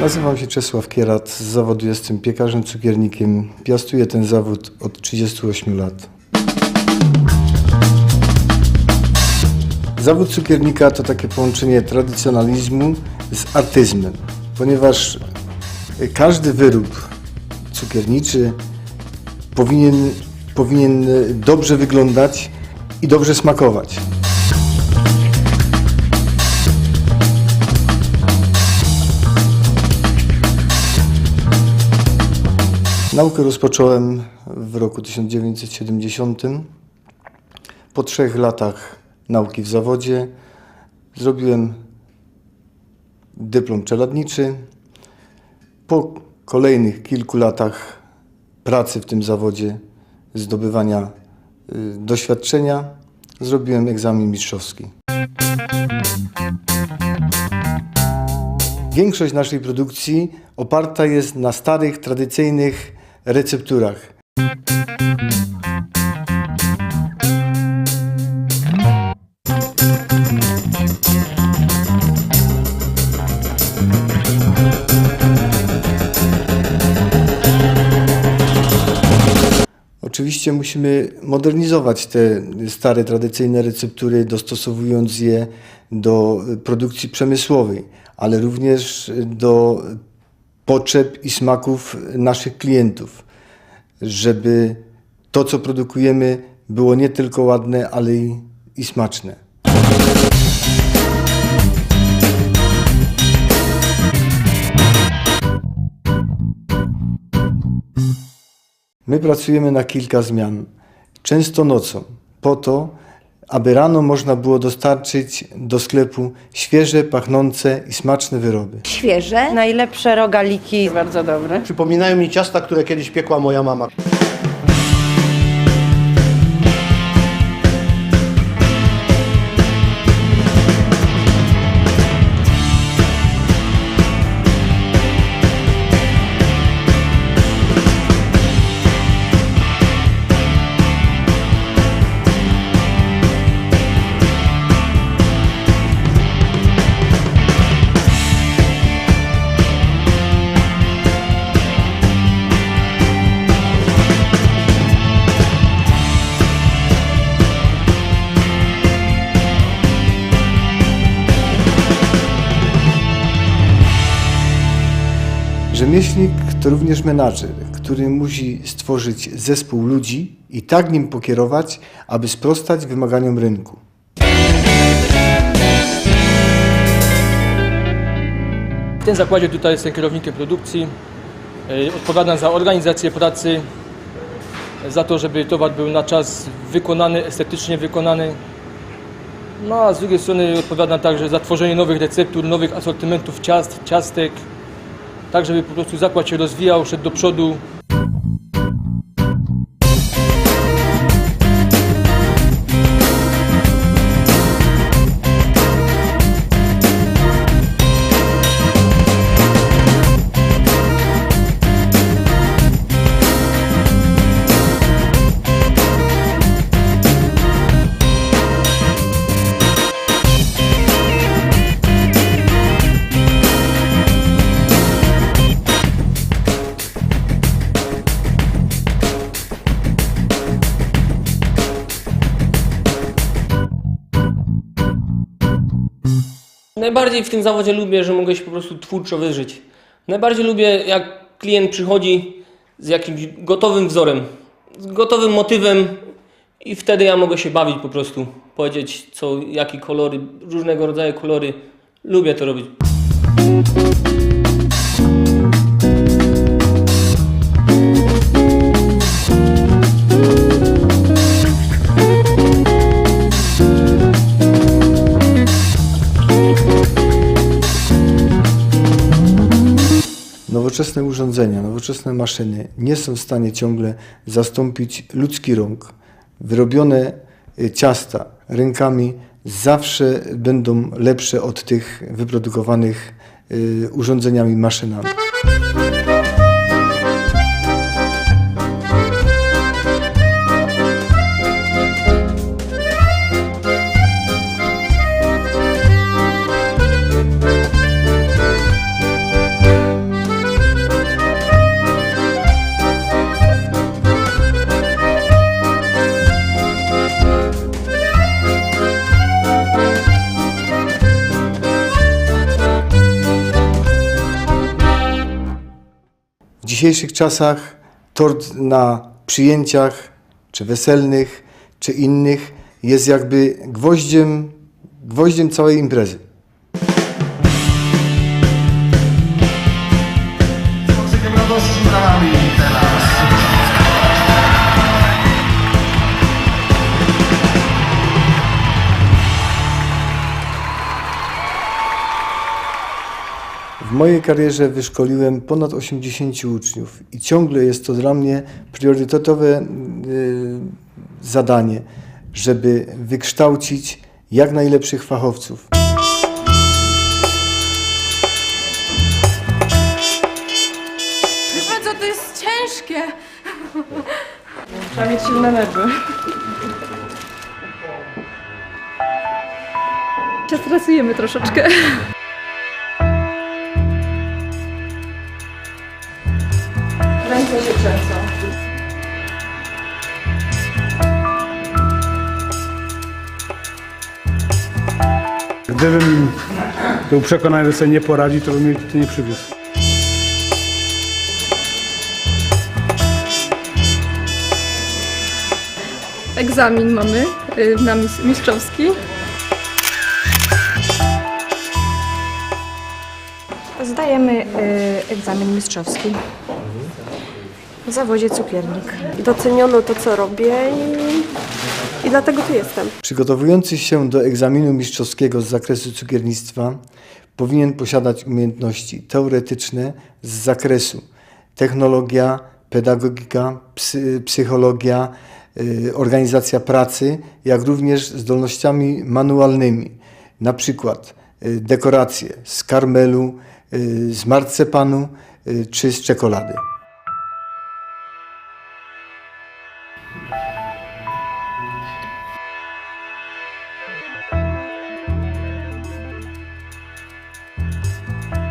Nazywam się Czesław Kierat, z zawodu jestem piekarzem, cukiernikiem. Piastuję ten zawód od 38 lat. Zawód cukiernika to takie połączenie tradycjonalizmu z artyzmem, ponieważ każdy wyrób cukierniczy powinien, powinien dobrze wyglądać i dobrze smakować. Naukę rozpocząłem w roku 1970. Po trzech latach nauki w zawodzie zrobiłem dyplom czeladniczy. Po kolejnych kilku latach pracy w tym zawodzie, zdobywania y, doświadczenia, zrobiłem egzamin mistrzowski. Większość naszej produkcji oparta jest na starych, tradycyjnych recepturach. Oczywiście musimy modernizować te stare, tradycyjne receptury, dostosowując je do produkcji przemysłowej, ale również do potrzeb i smaków naszych klientów, żeby to, co produkujemy, było nie tylko ładne, ale i, i smaczne. My pracujemy na kilka zmian, często nocą, po to, aby rano można było dostarczyć do sklepu świeże, pachnące i smaczne wyroby. Świeże, Najlepsze rogaliki. Bardzo dobre. Przypominają mi ciasta, które kiedyś piekła moja mama. Rzemieślnik to również menadżer, który musi stworzyć zespół ludzi i tak nim pokierować, aby sprostać wymaganiom rynku. W tym zakładzie tutaj jestem kierownikiem produkcji. E, Odpowiadam za organizację pracy, za to, żeby towar był na czas wykonany, estetycznie wykonany. No a z drugiej strony odpowiadam także za tworzenie nowych receptur, nowych asortymentów ciast, ciastek, tak żeby po prostu zakład się rozwijał, szedł do przodu. Najbardziej w tym zawodzie lubię, że mogę się po prostu twórczo wyżyć. Najbardziej lubię, jak klient przychodzi z jakimś gotowym wzorem, z gotowym motywem i wtedy ja mogę się bawić po prostu, powiedzieć co, jakie kolory, różnego rodzaju kolory. Lubię to robić. Nowoczesne urządzenia, nowoczesne maszyny nie są w stanie ciągle zastąpić ludzki rąk. Wyrobione y, ciasta rękami zawsze będą lepsze od tych wyprodukowanych y, urządzeniami, maszynami. Dzisiejszych czasach tort na przyjęciach, czy weselnych, czy innych jest jakby gwoździem, gwoździem całej imprezy. W mojej karierze wyszkoliłem ponad 80 uczniów i ciągle jest to dla mnie priorytetowe y, zadanie, żeby wykształcić jak najlepszych fachowców. Pan co, to jest ciężkie. Trzeba mieć silne nerwy. Się stresujemy troszeczkę. Ręce się trzęsą. Gdybym był przekonany, że sobie nie poradzi, to bym jej tutaj nie przywiózł. Egzamin mamy y, na mis- mistrzowski. Zdajemy y, egzamin mistrzowski w zawodzie cukiernik. doceniono to, co robię i, i dlatego tu jestem. Przygotowujący się do egzaminu mistrzowskiego z zakresu cukiernictwa powinien posiadać umiejętności teoretyczne z zakresu technologia, pedagogika, psy, psychologia, y, organizacja pracy, jak również zdolnościami manualnymi, na przykład y, dekoracje z karmelu, y, z marcepanu czy z czekolady.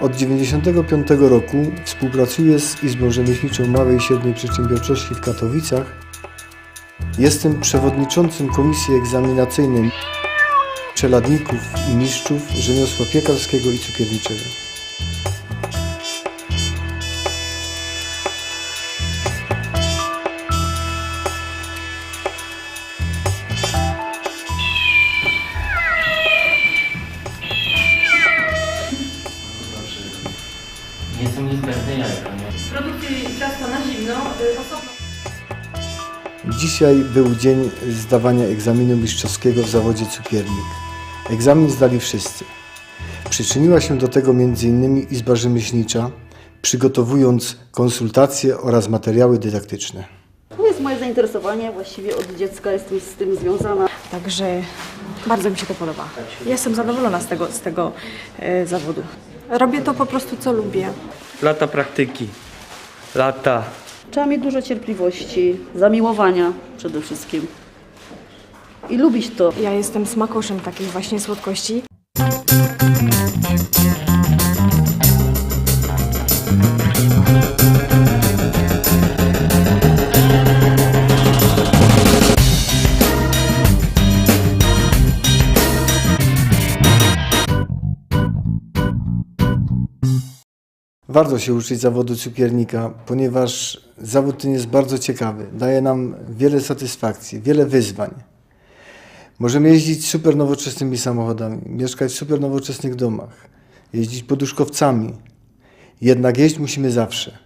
Od 1995 roku współpracuję z Izbą Rzemieślniczą Małej i Średniej Przedsiębiorczości w Katowicach. Jestem przewodniczącym Komisji Egzaminacyjnej Czeladników i Mistrzów Rzemiosła Piekarskiego i Cukierniczego. Jajka, nie? Produkcji ciasta na zimno y, osobno. Dzisiaj był dzień zdawania egzaminu mistrzowskiego w zawodzie cukiernik. Egzamin zdali wszyscy. Przyczyniła się do tego m.in. Izba Rzemieślnicza, przygotowując konsultacje oraz materiały dydaktyczne. To jest moje zainteresowanie, właściwie od dziecka jestem z tym związana. Także bardzo mi się to podoba. Jestem zadowolona z tego, z tego e, zawodu. Robię to po prostu, co lubię. Lata praktyki. Lata. Trzeba mieć dużo cierpliwości, zamiłowania przede wszystkim. I lubić to. Ja jestem smakoszem takich właśnie słodkości. Warto się uczyć zawodu cukiernika, ponieważ zawód ten jest bardzo ciekawy. Daje nam wiele satysfakcji, wiele wyzwań. Możemy jeździć super nowoczesnymi samochodami, mieszkać w super nowoczesnych domach, jeździć poduszkowcami. Jednak jeździć musimy zawsze.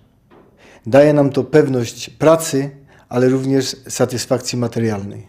Daje nam to pewność pracy, ale również satysfakcji materialnej.